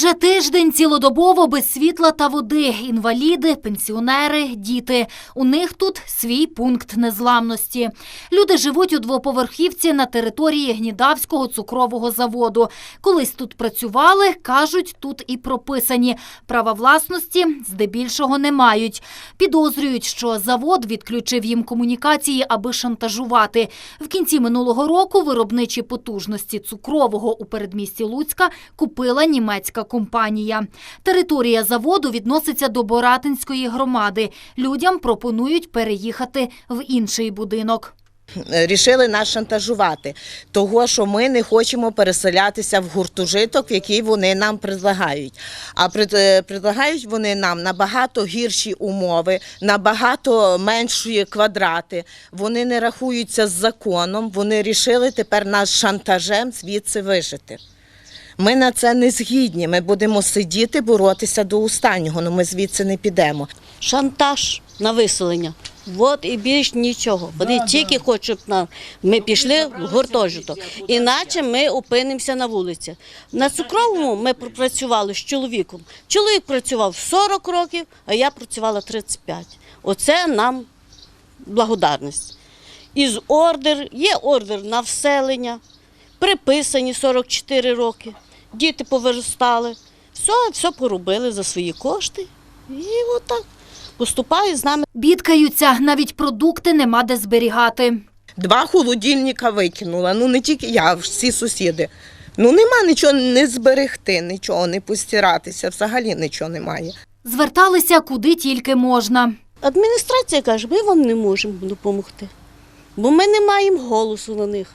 Вже тиждень цілодобово без світла та води. Інваліди, пенсіонери, діти. У них тут свій пункт незламності. Люди живуть у двоповерхівці на території Гнідавського цукрового заводу. Колись тут працювали, кажуть, тут і прописані. Права власності здебільшого не мають. Підозрюють, що завод відключив їм комунікації, аби шантажувати. В кінці минулого року виробничі потужності цукрового у передмісті Луцька купила німецька компанія. Територія заводу відноситься до Боратинської громади. Людям пропонують переїхати в інший будинок. рішили нас шантажувати, того, що ми не хочемо переселятися в гуртожиток, який вони нам предлагають. А е, предлагають вони нам набагато гірші умови, набагато менші квадрати. Вони не рахуються з законом. Вони рішили тепер нас шантажем звідси вижити. Ми на це не згідні. Ми будемо сидіти, боротися до останнього, але ми звідси не підемо. шантаж на виселення. От і більш нічого. Вони тільки хочуть, щоб на- ми пішли в гуртожиток. Іначе ми опинимося на вулиці. На цукровому ми пропрацювали з чоловіком. Чоловік працював 40 років, а я працювала 35. Оце нам благодарність. Із ордер, є ордер на вселення, приписані 44 роки. Діти повиростали. Все, все поробили за свої кошти. І отак поступають з нами. Бідкаються, навіть продукти нема де зберігати. Два холодильника викинула. Ну не тільки я, а всі сусіди. Ну нема нічого не зберегти, нічого не постиратися, взагалі нічого немає. Зверталися куди тільки можна. Адміністрація каже, ми вам не можемо допомогти, бо ми не маємо голосу на них.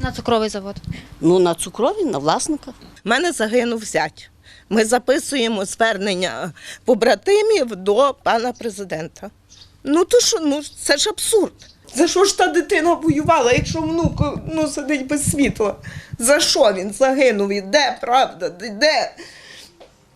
На цукровий завод. Ну, на цукрові, на власника. У мене загинув зять. Ми записуємо звернення побратимів до пана президента. Ну то що, ну це ж абсурд. За що ж та дитина воювала, якщо внук ну, сидить без світла? За що він загинув? І де правда? Де?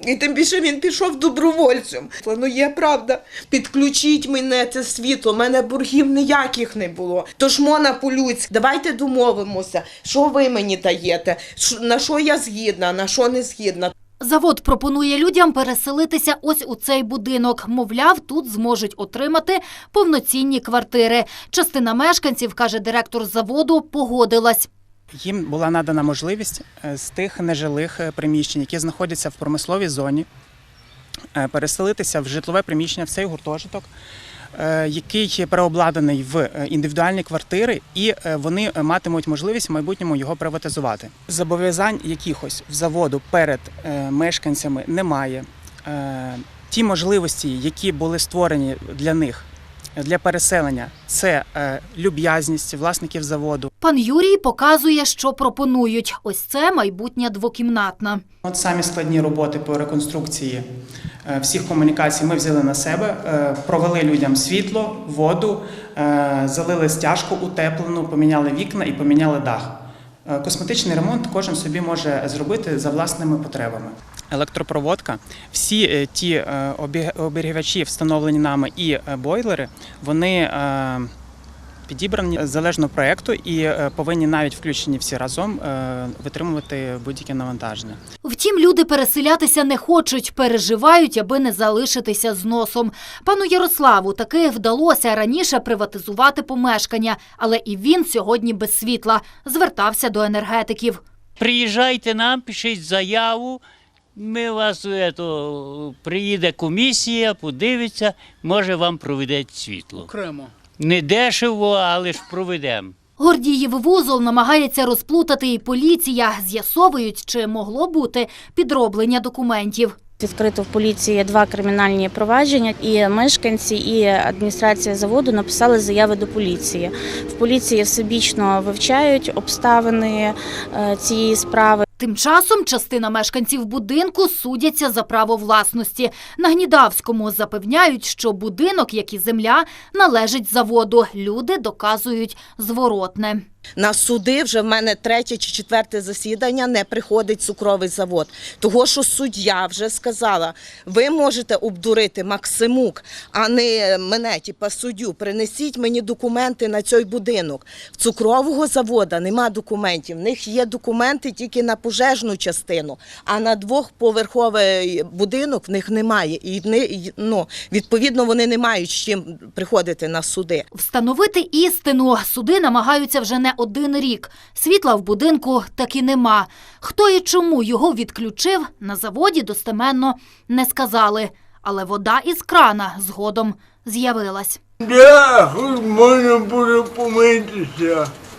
І тим більше він пішов добровольцем. Ну є правда. Підключіть мене це світло. Мене боргів ніяких не було. Тож мона по-людськи, давайте домовимося, що ви мені даєте, на що я згідна, на що не згідна. Завод пропонує людям переселитися ось у цей будинок. Мовляв, тут зможуть отримати повноцінні квартири. Частина мешканців, каже директор заводу, погодилась. Їм була надана можливість е, з тих нежилих е, приміщень, які знаходяться в промисловій зоні, е, переселитися в житлове приміщення в цей гуртожиток, який переобладнаний в індивідуальні квартири, і вони матимуть можливість в майбутньому його приватизувати. Зобов'язань якихось в заводу перед мешканцями немає. Ті можливості, які були створені для них для переселення, це е, люб'язність власників заводу. Пан Юрій показує, що пропонують. Ось це майбутня двокімнатна. От самі складні роботи по реконструкції е, всіх комунікацій ми взяли на себе, е, провели людям світло, воду, залили стяжку утеплену, поміняли вікна і поміняли дах. Косметичний ремонт кожен собі може зробити за власними потребами. Електропроводка, всі е, ті е, обігрівачі, встановлені нами, і е, бойлери, вони підібрані залежно проекту і повинні навіть включені всі разом витримувати будь-яке навантаження. Втім, люди переселятися не хочуть, переживають, аби не залишитися з носом. Пану Ярославу таки вдалося раніше приватизувати помешкання, але і він сьогодні без світла звертався до енергетиків. Приїжджайте нам, пишіть заяву. Ми вас ето, приїде комісія, подивиться, може вам проведе світло. Окремо. Не дешево, але ж проведемо. Гордіїв вузол намагається розплутати і поліція. З'ясовують, чи могло бути підроблення документів. Відкрито в поліції два кримінальні провадження, і мешканці, і адміністрація заводу написали заяви до поліції. В поліції всебічно вивчають обставини е, цієї справи. Тим часом частина мешканців будинку судяться за право власності. На Гнідавському запевняють, що будинок, як і земля, належить заводу. Люди доказують зворотне. На суди вже в мене третє чи четверте засідання не приходить цукровий завод. Того, що суддя вже сказала, ви можете обдурити Максимук, а не мене, типа суддю. Принесіть мені документи на цей будинок. В цукрового заводу нема документів. В них є документи тільки на пожежну частину, а на двохповерховий будинок в них немає. І ну, відповідно вони не мають з чим приходити на суди. Встановити істину суди намагаються вже не один рік. Світла в будинку таки нема. Хто і чому його відключив, на заводі достеменно не сказали. Але вода із крана згодом з'явилась. Да, хоч можна буде помитися.